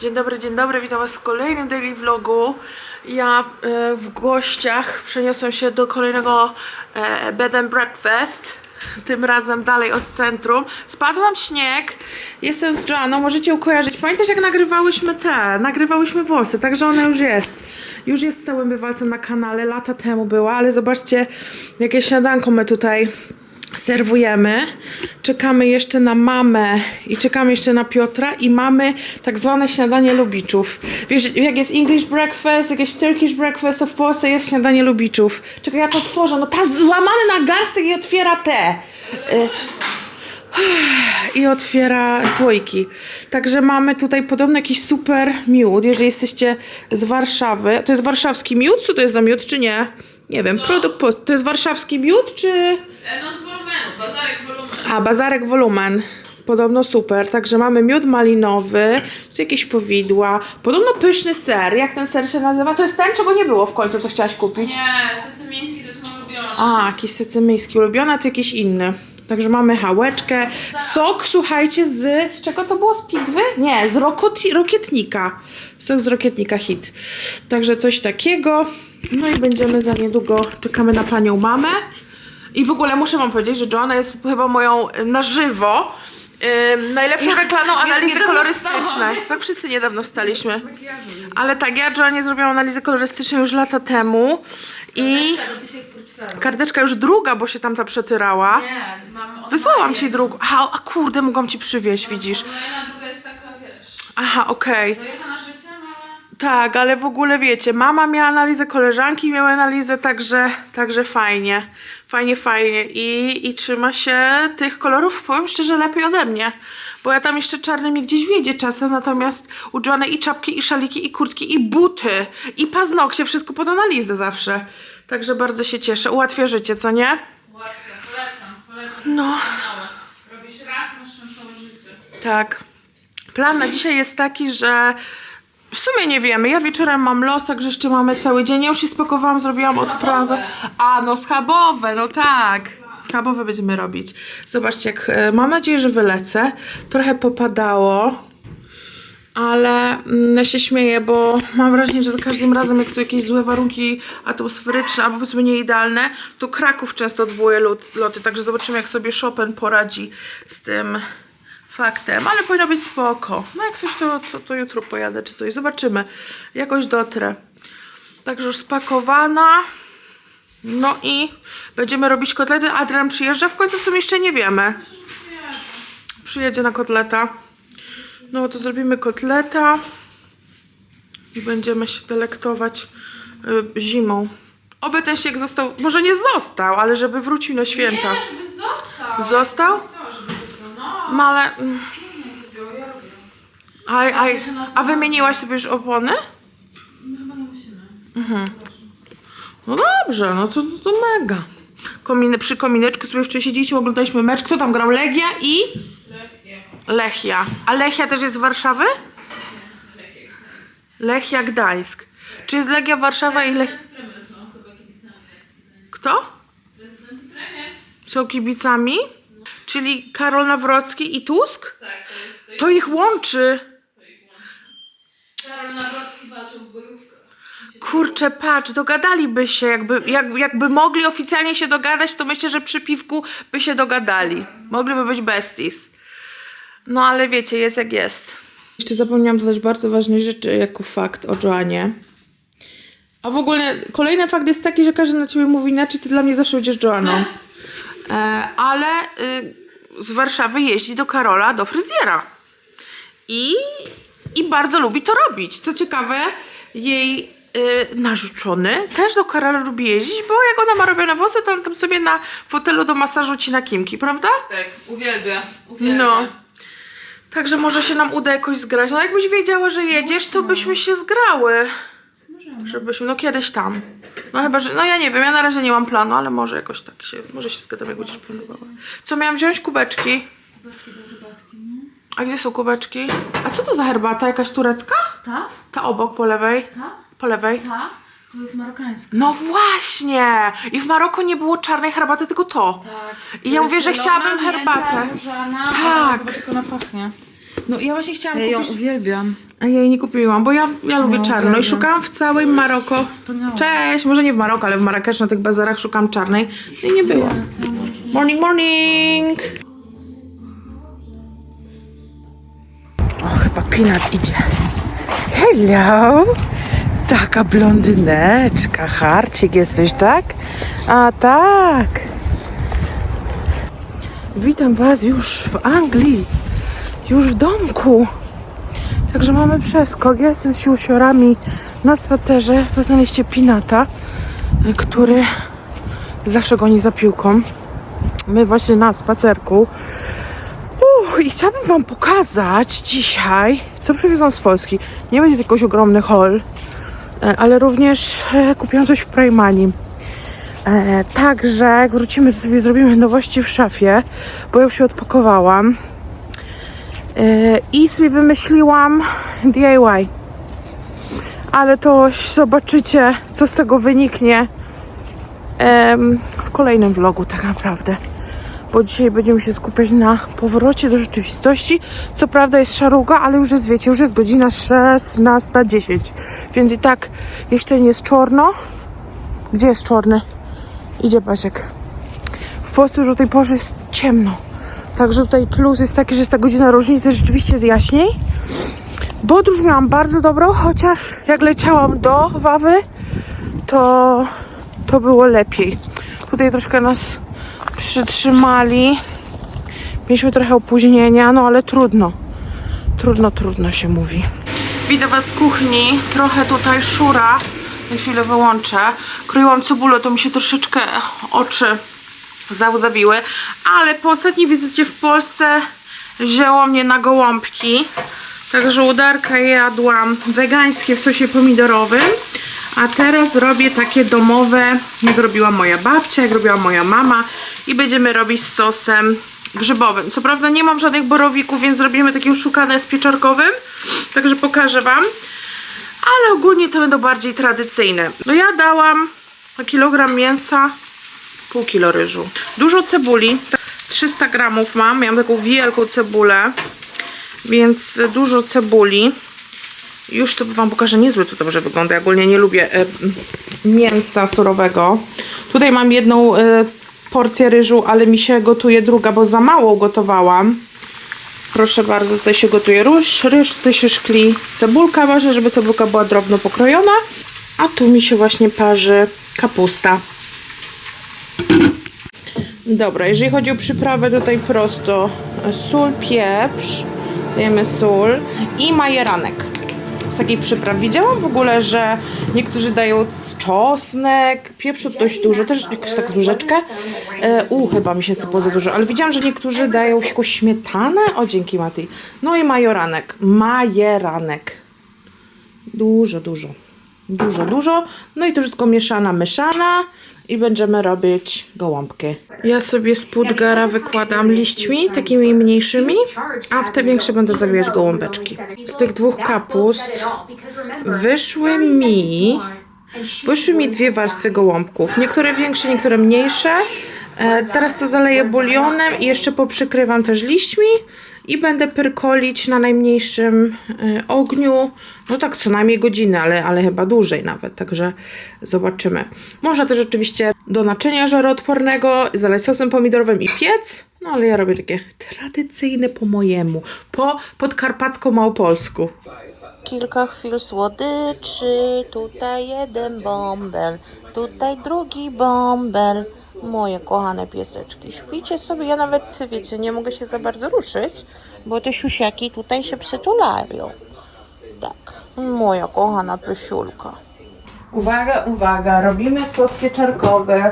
Dzień dobry, dzień dobry, witam Was w kolejnym daily vlogu. Ja e, w gościach przeniosłem się do kolejnego e, bed and breakfast. Tym razem dalej od centrum. Spadł nam śnieg. Jestem z Joanną, możecie ją kojarzyć. Pamiętasz jak nagrywałyśmy te? Nagrywałyśmy włosy, także ona już jest. Już jest z całym bywalcem na kanale, lata temu była, ale zobaczcie jakie śniadanko my tutaj serwujemy. Czekamy jeszcze na mamę i czekamy jeszcze na Piotra i mamy tak zwane śniadanie lubiczów. Wiesz, jak jest English breakfast, jakieś Turkish breakfast, to w Polsce jest śniadanie lubiczów. Czekaj, ja to otworzę. No ta złamany na garstek i otwiera te. Y, I otwiera słoiki. Także mamy tutaj podobno jakiś super miód. Jeżeli jesteście z Warszawy, to jest warszawski miód? Co to jest za miód, czy nie? Nie wiem, produkt post. To jest warszawski miód, czy... E, No bazarek wolumenu. A, bazarek wolumen. Podobno super. Także mamy miód malinowy, tu jakieś powidła. Podobno pyszny ser. Jak ten ser się nazywa? To jest ten, czego nie było w końcu, co chciałaś kupić. Nie, sycymiński to jest mój ulubiony. A, jakiś sycymiński ulubiony, a to jakiś inny. Także mamy hałeczkę. Sok, słuchajcie, z... Z czego to było? Z pigwy? Nie, z rokoti, rokietnika. Sok z rokietnika hit. Także coś takiego. No i będziemy za niedługo, czekamy na panią mamę. I w ogóle muszę wam powiedzieć, że Joanna jest chyba moją na żywo ym, najlepszą reklamą analizy niedawno kolorystycznej. wstałam. Tak wszyscy niedawno staliśmy. Ale tak, ja Joannie zrobiłam analizę kolorystyczną już lata temu. I Tego dzisiaj w portfelu. karteczka już druga, bo się tam ta przetyrała. Nie, mam Wysłałam ci drugą. A, a kurde, mogłam ci przywieźć, widzisz. Moja druga jest taka, wiesz, Aha, okej. dojechana. Tak, ale w ogóle wiecie, mama miała analizę, koleżanki miały analizę, także, także fajnie. Fajnie, fajnie. I, I trzyma się tych kolorów, powiem szczerze, lepiej ode mnie. Bo ja tam jeszcze czarny mi gdzieś wiedzie czasem, natomiast u Joanny i czapki, i szaliki, i kurtki, i buty, i paznokcie, wszystko pod analizę zawsze. Także bardzo się cieszę. Ułatwia życie, co nie? Łatwe, polecam, polecam. No. Robisz raz, masz szczęśliwe życie. Tak. Plan na dzisiaj jest taki, że w sumie nie wiemy. Ja wieczorem mam los, także jeszcze mamy cały dzień. Ja już się spakowałam, zrobiłam odprawę. A, no schabowe, no tak. Schabowe będziemy robić. Zobaczcie, jak, e, mam nadzieję, że wylecę. Trochę popadało. Ale mm, ja się śmieję, bo mam wrażenie, że za każdym razem, jak są jakieś złe warunki atmosferyczne albo powiedzmy nieidealne, to Kraków często odwołuje lot, loty. Także zobaczymy, jak sobie Chopin poradzi z tym faktem. Ale powinno być spoko. No jak coś, to, to, to jutro pojadę czy coś. Zobaczymy. Jakoś dotrę. Także już spakowana. No i będziemy robić kotlety. Adrian przyjeżdża. W końcu w sumie jeszcze nie wiemy. Przyjedzie na kotleta. No to zrobimy kotleta i będziemy się delektować y, zimą. Oby ten siek został, może nie został, ale żeby wrócił na święta. Nie, żeby został. Został? Ja bym chciała, żeby został. No, ale... mm. A, a, a wymieniłaś sobie już opony? My chyba nie musimy. Mhm. No dobrze, no to, to mega. Kominy, przy komineczku sobie wczoraj siedzieliśmy, oglądaliśmy mecz. Kto tam grał? Legia i Lekkie. Lechia. A Lechia też jest z Warszawy? Lechia Gdańsk. Czy jest Legia Warszawa i Lech... Kto? Są kibicami? Czyli Karol Nawrocki i Tusk? Tak, to jest... To, To ich łączy. to ich łączy. Karol Nawrocki walczył w bojówkach. Kurczę, patrz, dogadaliby się. Jakby, jak, jakby mogli oficjalnie się dogadać, to myślę, że przy piwku by się dogadali. Mogliby być besties. No ale wiecie, jest jak jest. Jeszcze zapomniałam dodać bardzo ważnej rzeczy jako fakt o Joanie. A w ogóle kolejny fakt jest taki, że każdy na ciebie mówi inaczej, ty dla mnie zawsze będziesz Joanną. E, ale y, z Warszawy jeździ do Karola do fryzjera. I, I bardzo lubi to robić. Co ciekawe, jej y, narzeczony też do Karola lubi jeździć, bo jak ona ma robione włosy, to on tam sobie na fotelu do masażu ci na kimki, prawda? Tak, uwielbia. uwielbia. No. Także może się nam uda jakoś zgrać. No jakbyś wiedziała, że jedziesz, to byśmy się zgrały. Żebyśmy, no kiedyś tam. No chyba, że, no ja nie wiem, ja na razie nie mam planu, ale może jakoś tak się, może się zgadzam, jak będziesz planowała. Co miałam wziąć? Kubeczki. Kubeczki do herbatki, no. A gdzie są kubeczki? A co to za herbata? Jakaś turecka? Ta? Ta obok, po lewej. Ta? Po lewej. Ta? To jest marokańska. No właśnie! I w Maroku nie było czarnej herbaty, tylko to. Tak. I ja mówię, że chciałabym herbatę. Różana, Tak. Zobacz jak ona pachnie. No ja właśnie chciałam Ja ją kupić... uwielbiam. A ja jej nie kupiłam, bo ja, ja lubię No, czarno i szukałam w całym Maroko. Wspaniałe. Cześć, może nie w Maroko, ale w Marrakesz na tych bazarach szukam czarnej. No i nie było. Morning, morning! O, chyba Pinat idzie. Hello! Taka blondyneczka, harcik jesteś, tak? A tak! Witam Was już w Anglii, już w domku. Także mamy przeskok. Ja jestem z siłosiorami na spacerze. Poznaliście Pinata, który zawsze goni za piłką. My właśnie na spacerku. Uff, I chciałabym Wam pokazać dzisiaj, co przywiozłam z Polski. Nie będzie to jakoś ogromny haul, e, ale również e, kupiłam coś w Primani. Także jak wrócimy, to sobie zrobimy nowości w szafie, bo już się odpakowałam. E, I sobie wymyśliłam DIY. Ale to zobaczycie, co z tego wyniknie w kolejnym vlogu, tak naprawdę. Bo dzisiaj będziemy się skupiać na powrocie do rzeczywistości. Co prawda jest szaruga, ale już jest, wiecie, już jest godzina 16.10. Więc i tak jeszcze nie jest czorno. Gdzie jest czorny? Idzie Basiek. W Polsce już o tej porze jest ciemno. Także tutaj plus jest taki, że jest ta godzina różnicy rzeczywiście jest jaśniej. Podróż miałam bardzo dobrą, chociaż jak leciałam do Wawy, to, to było lepiej. Tutaj troszkę nas przytrzymali. Mieliśmy trochę opóźnienia, no ale trudno. Trudno, trudno się mówi. Witam Was z kuchni. Trochę tutaj szura. Na chwilę wyłączę. Kroiłam cebulę, to mi się troszeczkę oczy załzawiły. Ale po ostatniej wizycie w Polsce wzięło mnie na gołąbki. Także udarka jadłam wegańskie w sosie pomidorowym. A teraz robię takie domowe, jak robiła moja babcia, jak robiła moja mama. I będziemy robić z sosem grzybowym. Co prawda nie mam żadnych borowików, więc zrobimy takie oszukane z pieczarkowym. Także pokażę Wam. Ale ogólnie to będą bardziej tradycyjne. No ja dałam kilogram mięsa pół kilo ryżu. Dużo cebuli, 300 gramów mam, miałam taką wielką cebulę, więc dużo cebuli. Już to wam pokażę, niezły to dobrze wygląda, ja ogólnie nie lubię e, mięsa surowego. Tutaj mam jedną e, porcję ryżu, ale mi się gotuje druga, bo za mało gotowałam. Proszę bardzo, tutaj się gotuje ryż, ryż tutaj się szkli cebulka, ważne, żeby cebulka była drobno pokrojona. A tu mi się właśnie parzy kapusta. Dobra, jeżeli chodzi o przyprawę, tutaj prosto sól, pieprz, dajemy sól i majeranek z takiej przypraw. Widziałam w ogóle, że niektórzy dają czosnek, pieprzu dość dużo, też jakoś tak z łyżeczkę. E, u, chyba mi się sypło za dużo, ale widziałam, że niektórzy dają jakąś śmietanę. O, dzięki Mati. No i majoranek. Majeranek. Dużo, dużo. Dużo, dużo. No i to wszystko mieszana, myszana. I będziemy robić gołąbki. Ja sobie z pudgara wykładam liśćmi, takimi mniejszymi, a w te większe będę zawijać gołąbeczki. Z tych dwóch kapust wyszły mi, wyszły mi dwie warstwy gołąbków. Niektóre większe, niektóre mniejsze. E, teraz to zaleję bulionem i jeszcze poprzykrywam też liśćmi i będę pyrkolić na najmniejszym e, ogniu, no tak co najmniej godzinę, ale, ale chyba dłużej nawet, także zobaczymy. Można też oczywiście do naczynia żaroodpornego zalać sosem pomidorowym i piec, no ale ja robię takie tradycyjne po mojemu, po podkarpacko małopolsku. Kilka chwil słodyczy, tutaj jeden bąbel, tutaj drugi bąbel. Moje kochane pieseczki, śpicie sobie, ja nawet, wiecie, nie mogę się za bardzo ruszyć, bo te siusiaki tutaj się przytulają. Tak, moja kochana pysiulka. Uwaga, uwaga, robimy sos pieczarkowy.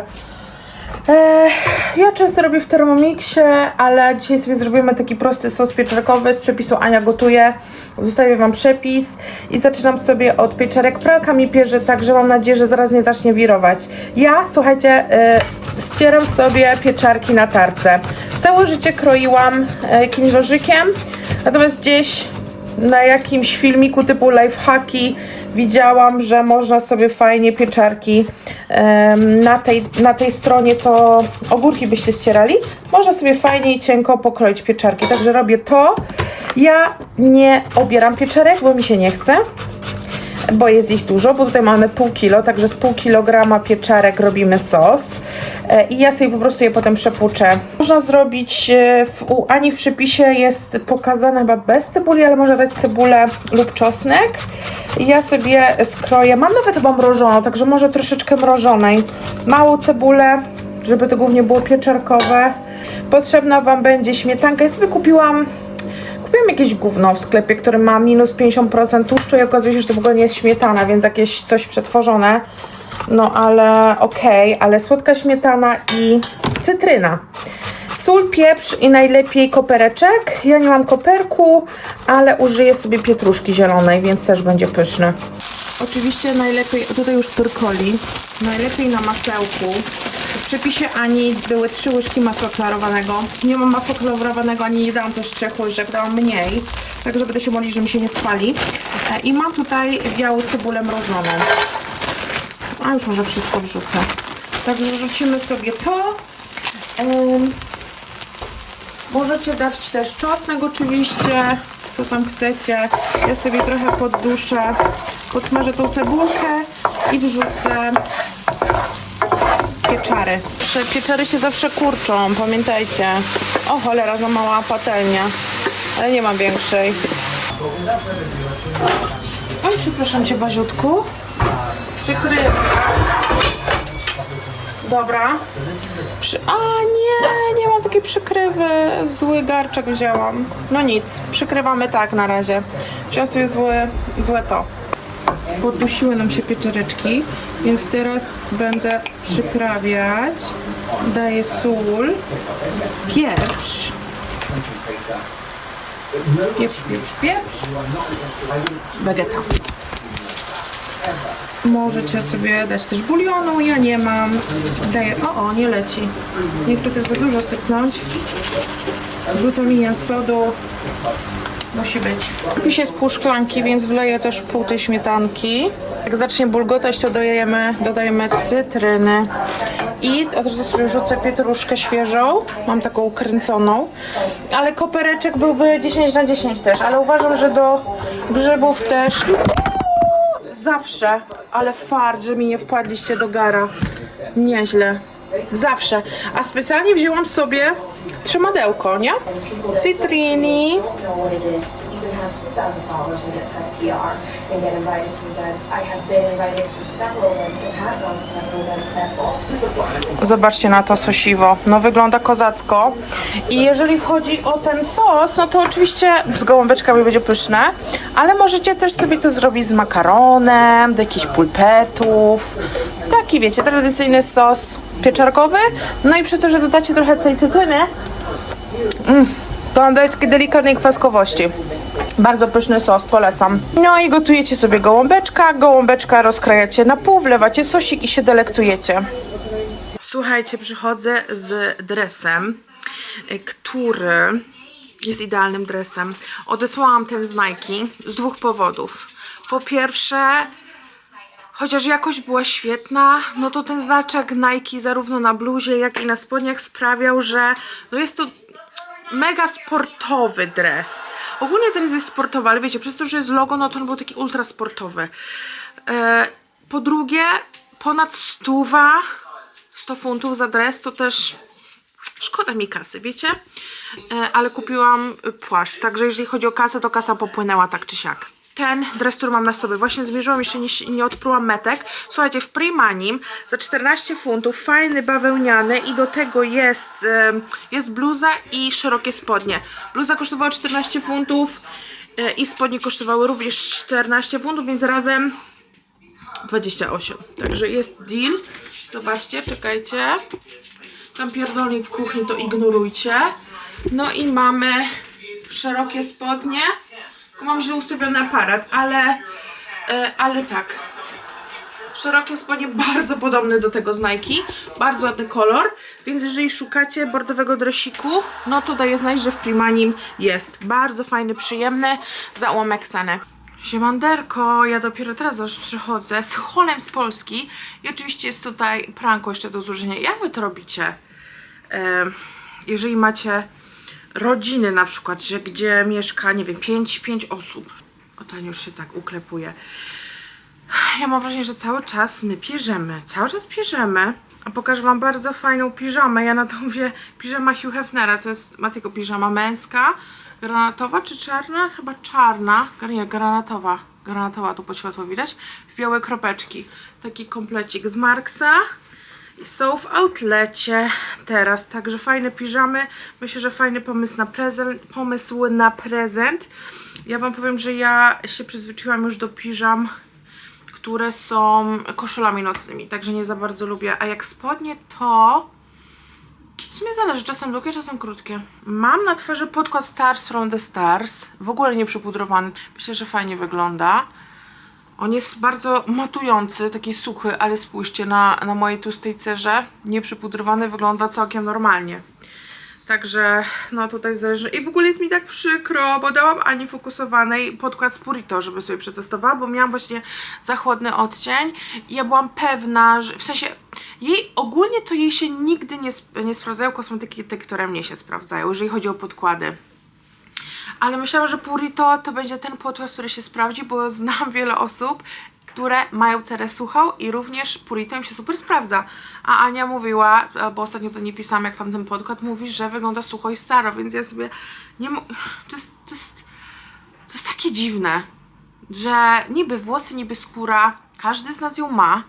Ja często robię w Thermomixie, ale dzisiaj sobie zrobimy taki prosty sos pieczarkowy z przepisu Ania gotuje. Zostawię Wam przepis i zaczynam sobie od pieczarek. Pralka mi pierze, także mam nadzieję, że zaraz nie zacznie wirować. Ja, słuchajcie, e, ścieram sobie pieczarki na tarce. Całe życie kroiłam jakimś nożykiem, natomiast gdzieś na jakimś filmiku typu lifehacki widziałam, że można sobie fajnie pieczarki na, tej, na tej stronie, co ogórki byście ścierali, można sobie fajnie i cienko pokroić pieczarki. Także robię to. Ja nie obieram pieczarek, bo mi się nie chce bo jest ich dużo, bo tutaj mamy pół kilo, także z pół kilograma pieczarek robimy sos E, i ja sobie po prostu je potem przepłuczę. Można zrobić, e, w, Ani w przepisie jest pokazane chyba bez cebuli, ale można dać cebulę lub czosnek. Ja sobie skroję, mam nawet chyba mrożoną, także może troszeczkę mrożonej. Małą cebulę, żeby to głównie było pieczarkowe. Potrzebna Wam będzie śmietanka. Ja sobie kupiłam Kupiłam jakieś gówno w sklepie, które ma minus 50% tłuszczu i okazuje się, że to w ogóle nie jest śmietana, więc jakieś coś przetworzone. No ale okej, ale słodka śmietana i cytryna. Sól, pieprz i najlepiej kopereczek. Ja nie mam koperku, ale użyję sobie pietruszki zielonej, więc też będzie pyszny. Oczywiście najlepiej, tutaj już pyrkoli, najlepiej na masełku. W przepisie Ani były trzy łyżki masła klarowanego. Nie mam masła klarowanego, ani nie dałam też trzech łyżek, dałam mniej. Tak, żeby będę się modlić, że mi się nie spali. E, I mam tutaj białą cebulę mrożoną. A już może wszystko wrzucę. Także rzucimy sobie to. Em, Możecie dać też czosnek oczywiście, co tam chcecie. Ja sobie trochę podduszę, podsmażę tą cebulkę i wrzucę pieczary. Pieczary się zawsze kurczą, pamiętajcie. O cholera, za mała patelnia. Ale nie mam większej. Oj, przepraszam Cię, Baziutku. Przykrywa. Dobra. Przy... A nie, nie mam takiej przykrywy. Zły garczek wzięłam. No nic, przykrywamy tak na razie. Wziąłem sobie złe, złe to. Poddusiły nam się pieczareczki, więc teraz będę przyprawiać. Daję sól, pieprz. Pieprz, pieprz, pieprz. Wegeta. Możecie sobie dać też bulionu, ja nie mam. Daję, o, o, nie leci. Nie chcę też za dużo sypnąć. Glutamina sodu musi być. Pis jest pół szklanki, więc wleję też pół tej śmietanki. Jak zacznie bulgotać, to dodajemy, dodajemy cytryny. I razu sobie rzucę pietruszkę świeżą. Mam taką kręconą. Ale kopereczek byłby 10 na 10 też. Ale uważam, że do grzybów też Zawsze, ale fart, że mi nie wpadliście do gara. Nieźle. Zawsze. A specjalnie wzięłam sobie trzymadełko, nie? Cytrini. know what it is. You can have 2,000 followers and get sent PR and get invited to events. I have been invited to several events and have gone to several events that also Zobaczcie na to sosiwo. No wygląda kozacko. I jeżeli chodzi o ten sos, no to oczywiście z gołąbeczkami będzie pyszne, ale możecie też sobie to zrobić z makaronem, do jakichś pulpetów. Taki wiecie, tradycyjny sos pieczarkowy. No i przez to, że dodacie trochę tej cytryny, mm, to on daje takiej delikatnej kwaskowości. Bardzo pyszny sos, polecam. No i gotujecie sobie gołąbeczka, gołąbeczka rozkrajacie na pół, wlewacie sosik i się delektujecie. Słuchajcie, przychodzę z dresem, y, który jest idealnym dresem. Odesłałam ten z Nike z dwóch powodów. Po pierwsze, chociaż jakość była świetna, no to ten znaczek Nike zarówno na bluzie, jak i na spodniach sprawiał, że no jest to mega sportowy dres. Ogólnie dres jest sportowy, ale wiecie, przez to, że jest logo, no to on był taki ultra sportowy. E, po drugie, ponad stuwa, 100 funtów za dres, to też szkoda mi kasy, wiecie? E, ale kupiłam płaszcz, także jeżeli chodzi o kasę, to kasa popłynęła tak czy siak. Ten dres, który mam na sobie, właśnie zmierzyłam, jeszcze nie, nie odprułam metek. Słuchajcie, w Primanim za 14 funtów, fajny bawełniany i do tego jest, jest bluza i szerokie spodnie. Bluza kosztowała 14 funtów e, i spodnie kosztowały również 14 funtów, więc razem 28. Także jest deal. Zobaczcie, czekajcie. Tam pierdolnik w kuchni, to ignorujcie. No i mamy szerokie spodnie. Mam źle ustawiony aparat, ale, e, ale tak. Szerokie spodnie, bardzo podobne do tego z Nike. Bardzo ładny kolor. Więc jeżeli szukacie bordowego dresiku, no to daję znać, że w Primanim jest. Bardzo fajny, przyjemny, za ułamek ceny. Siemanderko, ja dopiero teraz już przychodzę z holem z Polski i oczywiście jest tutaj pranko jeszcze do złożenia. Jak wy to robicie? Em, jeżeli macie rodziny na przykład, że gdzie mieszka, nie wiem, 5, pięć osób. O, to już się tak uklepuje. Ja mam wrażenie, że cały czas my pierzemy, cały czas pierzemy. A pokażę wam bardzo fajną piżamę. Ja na to mówię piżama Hugh Hefnera. To jest, ma tylko piżama męska. Granatowa czy czarna? Chyba czarna. Nie, granatowa. Granatowa, tu po światło widać. W białe kropeczki. Taki komplecik z Marksa. Są w outlecie teraz. Także fajne piżamy. Myślę, że fajny pomysł na prezent. Pomysł na prezent. Ja wam powiem, że ja się przyzwyczaiłam już do piżam które są koszulami nocnymi, także nie za bardzo lubię. A jak spodnie, to w sumie zależy, czasem długie, czasem krótkie. Mam na twarzy podkład Stars from the Stars, w ogóle nie przypudrowany. Myślę, że fajnie wygląda. On jest bardzo matujący, taki suchy, ale spójrzcie na, na mojej tłustej cerze. Nieprzypudrowany wygląda całkiem normalnie. Także no tutaj zależy. I w ogóle jest mi tak przykro, bo dałam Ani fokusowanej podkład z Purito, żeby sobie przetestowała, bo miałam właśnie za chłodny odcień i ja byłam pewna, że w sensie jej ogólnie to jej się nigdy nie, sp- nie sprawdzają kosmetyki te, które mnie się sprawdzają, jeżeli chodzi o podkłady. Ale myślałam, że Purito to będzie ten podkład, który się sprawdzi, bo znam wiele osób, które mają cerę suchą i również Purito im się super sprawdza. A Ania mówiła, bo ostatnio to nie pisałam jak tam ten podkład, mówi, że wygląda sucho i staro, więc ja sobie nie to jest, to jest, to jest takie dziwne, że niby włosy, niby skóra, każdy z nas ją ma,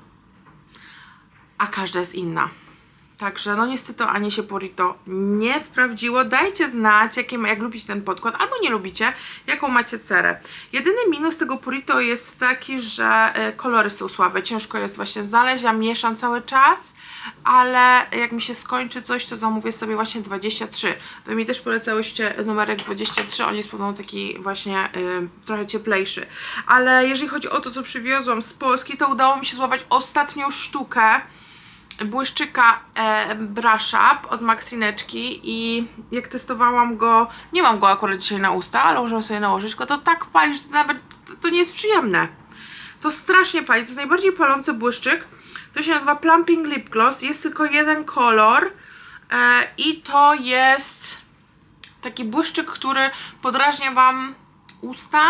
a każda jest inna. Także no niestety Ani się Purito nie sprawdziło. Dajcie znać, jakie, jak lubicie ten podkład, albo nie lubicie, jaką macie cerę. Jedyny minus tego Purito jest taki, że y, kolory są słabe. Ciężko jest właśnie znaleźć, ja mieszam cały czas, ale jak mi się skończy coś, to zamówię sobie właśnie 23. Wy mi też polecałyście numerek 23, on jest podobno taki właśnie y, trochę cieplejszy. Ale jeżeli chodzi o to, co przywiozłam z Polski, to udało mi się złapać ostatnią sztukę błyszczyka e, Brush Up od Maxineczki i jak testowałam go, nie mam go akurat dzisiaj na usta, ale możemy sobie nałożyć go, to tak pali, że to nawet to, to nie jest przyjemne. To strasznie pali, to jest najbardziej palący błyszczyk. To się nazywa Plumping Lip Gloss, jest tylko jeden kolor e, i to jest taki błyszczyk, który podrażnia Wam usta,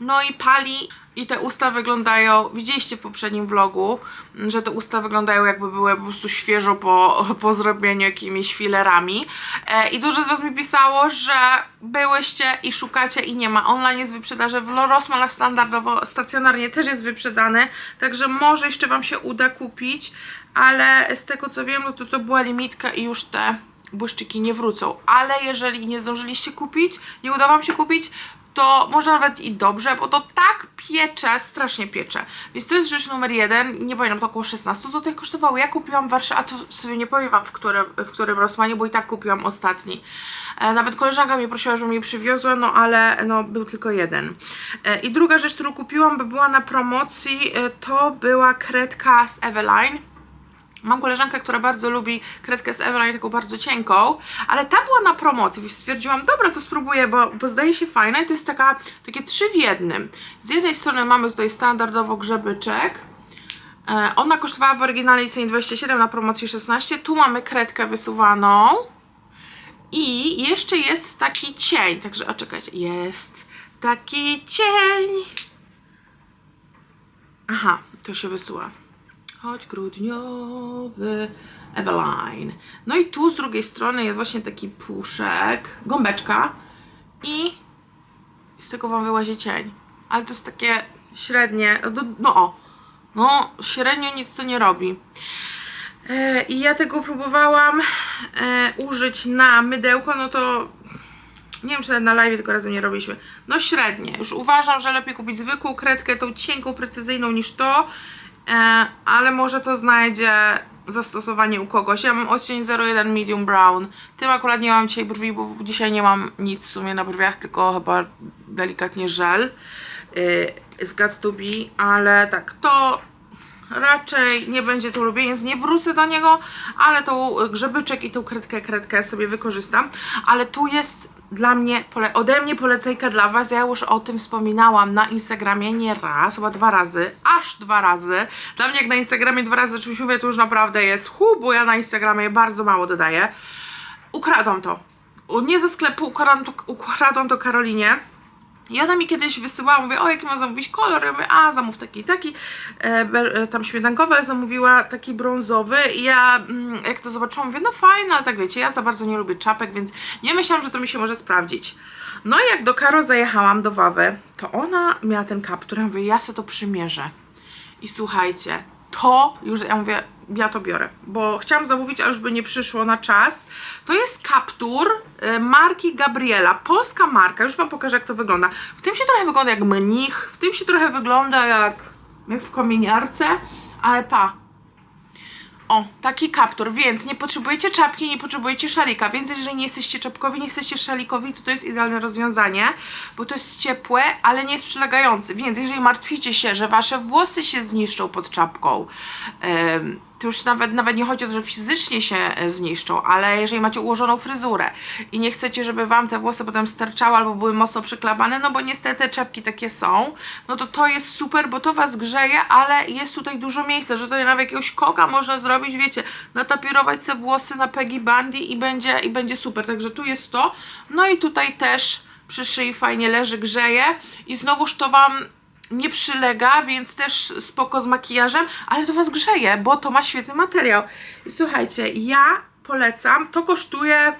no i pali i te usta wyglądają, widzieliście w poprzednim vlogu, że te usta wyglądają jakby były po prostu świeżo po, po zrobieniu jakimiś filerami e, i dużo z Was mi pisało, że byłyście i szukacie i nie ma. Online jest wyprzedaży, w Rossmannach standardowo, stacjonarnie też jest wyprzedany, także może jeszcze Wam się uda kupić, ale z tego co wiem, no to to była limitka i już te błyszczyki nie wrócą. Ale jeżeli nie zdążyliście kupić, nie uda Wam się kupić, to może nawet i dobrze, bo to tak piecze, strasznie piecze. Więc to jest rzecz numer jeden. Nie pamiętam, to około 16 zł kosztowało. Ja kupiłam w Warszawie, a to sobie nie powiem wam w którym, w którym Rossmanie, bo i tak kupiłam ostatni. E, nawet koleżanka mnie prosiła, żebym jej przywiozła, no ale no, był tylko jeden. E, I druga rzecz, którą kupiłam, by była na promocji, e, to była kredka z Eveline. Mam koleżankę, która bardzo lubi kredkę z Eveline, taką bardzo cienką, ale ta była na promocji, więc stwierdziłam, dobra, to spróbuję, bo, bo zdaje się fajna i to jest taka, takie trzy w jednym. Z jednej strony mamy tutaj standardowo grzebyczek, e, ona kosztowała w oryginalnej cenie 27, na promocji 16, tu mamy kredkę wysuwaną i jeszcze jest taki cień, także, o czekajcie, jest taki cień. Aha, to się wysuwa. Chodź grudniowy Eveline. No i tu z drugiej strony jest właśnie taki puszek, gąbeczka i z tego wam wyłazi cień. Ale to jest takie średnie, no, no no średnio nic to nie robi. E, I ja tego próbowałam e, użyć na mydełko, no to nie wiem, czy na live tylko razem nie robiliśmy. No średnie. Już uważam, że lepiej kupić zwykłą kredkę, tą cienką, precyzyjną niż to. E, ale może to znajdzie zastosowanie u kogoś. Ja mam odcień 01 Medium Brown. Tym akurat nie mam dzisiaj brwi, bo dzisiaj nie mam nic w sumie na brwiach, tylko chyba delikatnie żel yy, z Got ale tak, to raczej nie będzie to ulubieniec, nie wrócę do niego, ale tą grzebyczek i tą kredkę, kredkę sobie wykorzystam, ale tu jest dla mnie, pole, ode mnie polecajka dla Was, ja już o tym wspominałam na Instagramie nie raz, chyba dwa razy, aż dwa razy, dla mnie jak na Instagramie dwa razy czymś mówię, to już naprawdę jest hu, bo ja na Instagramie bardzo mało dodaję, ukradłam to, nie ze sklepu, ukradłam to, ukradłam to Karolinie. I ona mi kiedyś wysyłała, mówię, o jaki ma zamówić kolor? Ja mówię, a zamów taki, taki. E, e, tam śmietankowy, ale zamówiła taki brązowy. I ja, mm, jak to zobaczyłam, mówię, no fajne, ale tak wiecie, ja za bardzo nie lubię czapek, więc nie myślałam, że to mi się może sprawdzić. No i jak do Karo zajechałam do Wawy, to ona miała ten kaptur, ja mówię, ja se to przymierzę. I słuchajcie, to już, ja mówię, ja to biorę, bo chciałam zamówić, a już by nie przyszło na czas. To jest kaptur y, marki Gabriela, polska marka, już Wam pokażę jak to wygląda. W tym się trochę wygląda jak mnich, w tym się trochę wygląda jak, jak w kominiarce, ale pa, o, taki kaptur, więc nie potrzebujecie czapki, nie potrzebujecie szalika, więc jeżeli nie jesteście czapkowi, nie jesteście szalikowi, to to jest idealne rozwiązanie, bo to jest ciepłe, ale nie jest przylegający, więc jeżeli martwicie się, że wasze włosy się zniszczą pod czapką, em, to już nawet, nawet nie chodzi o to, że fizycznie się e, zniszczą, ale jeżeli macie ułożoną fryzurę i nie chcecie, żeby wam te włosy potem sterczały albo były mocno przyklapane, no bo niestety czapki takie są, no to to jest super, bo to was grzeje, ale jest tutaj dużo miejsca, że tutaj nawet jakiegoś koka można zrobić, wiecie, natapirować sobie włosy na Peggy Bandy i będzie, i będzie super, także tu jest to, no i tutaj też przy szyi fajnie leży, grzeje i znowuż to wam nie przylega, więc też spoko z makijażem, ale to was grzeje, bo to ma świetny materiał. I słuchajcie, ja polecam, to kosztuje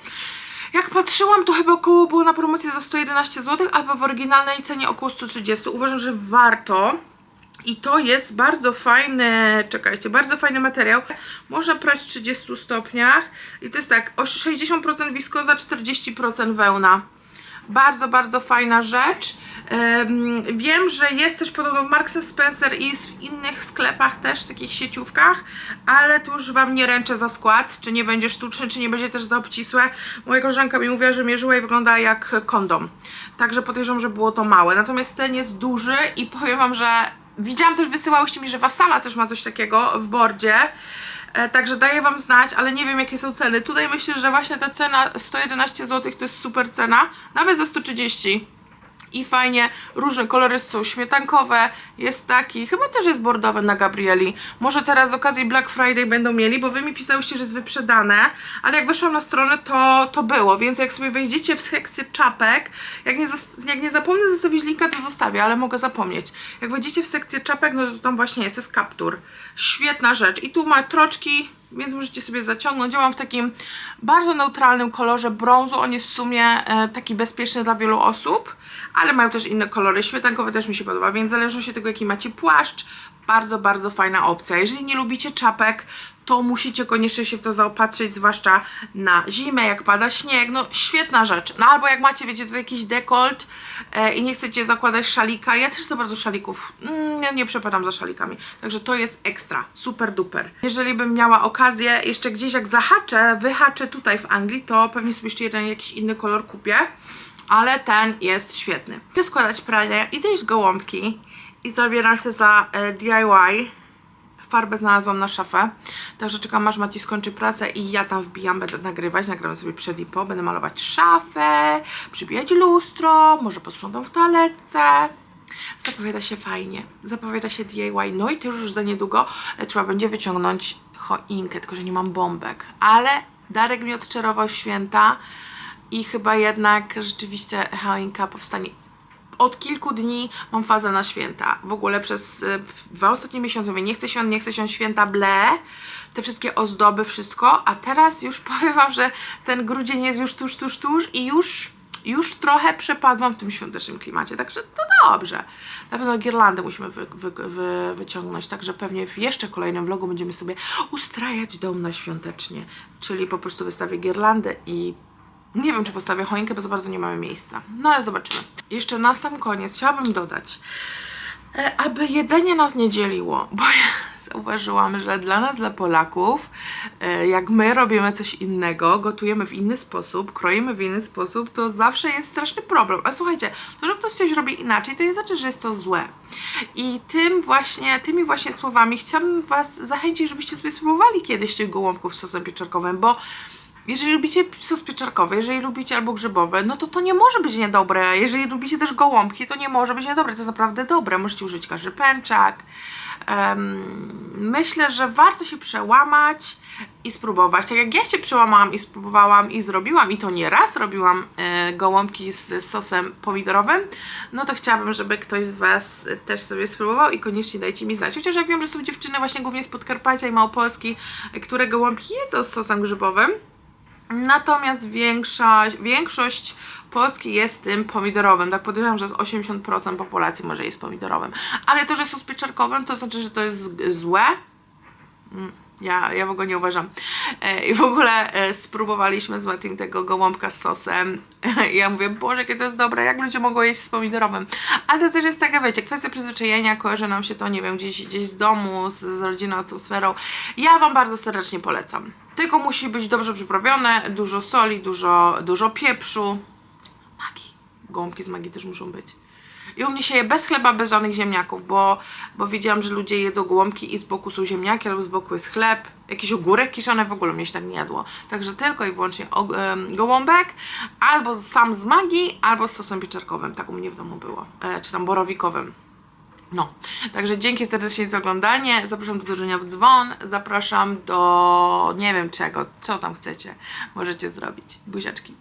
jak patrzyłam, to chyba około było na promocji za 111 zł, albo w oryginalnej cenie około 130. Uważam, że warto. I to jest bardzo fajny, czekajcie, bardzo fajny materiał. Można prać w 30 stopniach. I to jest tak, o 60% wiskoza, 40% wełna. Bardzo, bardzo fajna rzecz. Em, wiem, że jest też podobno w Marks Spencer i w innych sklepach też, takich sieciówkach, ale tu już Wam nie ręczę za skład, czy nie będzie sztuczny, czy nie będzie też za obcisłe. Moja koleżanka mi mówiła, że mierzyła i wygląda jak kondom. Także podejrzewam, że było to małe. Natomiast ten jest duży i powiem Wam, że widziałam też, wysyłałyście mi, że Wasala też ma coś takiego w bordzie. E, Także daję Wam znać, ale nie wiem jakie są ceny. Tutaj myślę, że właśnie ta cena 111 zł to jest super cena, nawet za 130 i fajnie, różne kolory są śmietankowe, jest taki, chyba też jest bordowy na Gabrieli. Może teraz z okazji Black Friday będą mieli, bo wy mi pisałyście, że jest wyprzedane, ale jak weszłam na stronę, to, to było, więc jak sobie wejdziecie w sekcję czapek, jak nie, jak nie zapomnę zostawić linka, to zostawię, ale mogę zapomnieć. Jak wejdziecie w sekcję czapek, no to tam właśnie jest, to jest kaptur. Świetna rzecz. I tu ma troczki, więc możecie sobie zaciągnąć. Ja mam w takim bardzo neutralnym kolorze brązu. On jest w sumie e, taki bezpieczny dla wielu osób, ale mają też inne kolory. Śmietankowy też mi się podoba, więc zależy się tego, jaki macie płaszcz. Bardzo, bardzo fajna opcja. Jeżeli nie lubicie czapek, to musicie koniecznie się w to zaopatrzyć, zwłaszcza na zimę, jak pada śnieg. No, świetna rzecz. No albo jak macie, wiecie, tutaj jakiś dekolt e, i nie chcecie zakładać szalika. Ja też za bardzo szalików. Mm, ja nie przepadam za szalikami. Także to jest ekstra. Super duper. Jeżeli bym miała okazję, jeszcze gdzieś jak zahaczę, wyhaczę tutaj w Anglii, to pewnie sobie jeszcze jeden jakiś inny kolor kupię. Ale ten jest świetny. Chcę składać pranie, idę iść gołąbki. I zabieram się za e, DIY. Farbę znalazłam na szafę, także czekam aż Maci skończy pracę i ja tam wbijam, będę nagrywać, nagram sobie przed i po, będę malować szafę, przybijać lustro, może posprzątam w toaletce. Zapowiada się fajnie, zapowiada się DIY, no i też już za niedługo e, trzeba będzie wyciągnąć choinkę, tylko że nie mam bombek, ale Darek mi odczarował święta i chyba jednak rzeczywiście choinka powstanie od kilku dni mam fazę na święta. W ogóle przez y, dwa ostatnie miesiące mówię, nie chcę świąt, nie chcę świąt, święta, ble. Te wszystkie ozdoby, wszystko. A teraz już powiem wam, że ten grudzień jest już tuż, tuż, tuż i już, już trochę przepadłam w tym świątecznym klimacie. Także to dobrze. Na pewno girlandę musimy wy, wy, wy, wyciągnąć. Także pewnie w jeszcze kolejnym vlogu będziemy sobie ustrajać dom na świątecznie. Czyli po prostu wystawię girlandę i nie wiem, czy postawię choinkę, bo za bardzo nie mamy miejsca. No ale zobaczymy. Jeszcze na sam koniec chciałabym dodać, e, aby jedzenie nas nie dzieliło, bo ja zauważyłam, że dla nas, dla Polaków, e, jak my robimy coś innego, gotujemy w inny sposób, kroimy w inny sposób, to zawsze jest straszny problem. A słuchajcie, to, że ktoś coś robi inaczej, to nie znaczy, że jest to złe. I tym właśnie, tymi właśnie słowami chciałabym Was zachęcić, żebyście sobie spróbowali kiedyś tych gołąbków z sosem pieczarkowym, bo jeżeli lubicie sos pieczarkowy, jeżeli lubicie albo grzybowe, no to to nie może być niedobre. Jeżeli lubicie też gołąbki, to nie może być niedobre. To jest naprawdę dobre. Możecie użyć każdy pęczak. Em, myślę, że warto się przełamać i spróbować. Tak jak ja się przełamałam i spróbowałam i zrobiłam, i to nie raz robiłam e, gołąbki z sosem pomidorowym, no to chciałabym, żeby ktoś z Was też sobie spróbował i koniecznie dajcie mi znać. Chociaż ja wiem, że są dziewczyny właśnie głównie z Podkarpacia i Małopolski, które gołąbki jedzą z sosem grzybowym. Natomiast większa, większość Polski jest tym pomidorowym. Tak podejrzewam, że z 80% populacji może jest pomidorowym. Ale to, że sos pieczarkowym, to znaczy, że to jest złe? Ja, ja w ogóle nie uważam. E, I w ogóle e, spróbowaliśmy z Matim tego gołąbka z sosem. Ja mówię, Boże, jakie to jest dobre, jak ludzie mogą jeść z pomidorowym. Ale to też jest taka, wiecie, kwestia przyzwyczajenia, kojarzy nam się to, nie wiem, gdzieś, gdzieś z domu, z, z rodzinną atmosferą. Ja Wam bardzo serdecznie polecam. Tylko musi być dobrze przyprawione, dużo soli, dużo, dużo pieprzu. Magii. Gołąbki z magii też muszą być. I u mnie się je bez chleba, bez żadnych ziemniaków, bo, bo widziałam, że ludzie jedzą gołąbki i z boku są ziemniaki, albo z boku jest chleb, jakiś ogórek kiszony, w ogóle mnie się tak nie jadło. Także tylko i wyłącznie em, gołąbek, albo sam z magii, albo z sosem pieczarkowym, tak u mnie w domu było, e, czy tam borowikowym. No, także dzięki serdecznie za oglądanie. Zapraszam do uderzenia w dzwon. Zapraszam do nie wiem czego, co tam chcecie. Możecie zrobić. Buziaczki.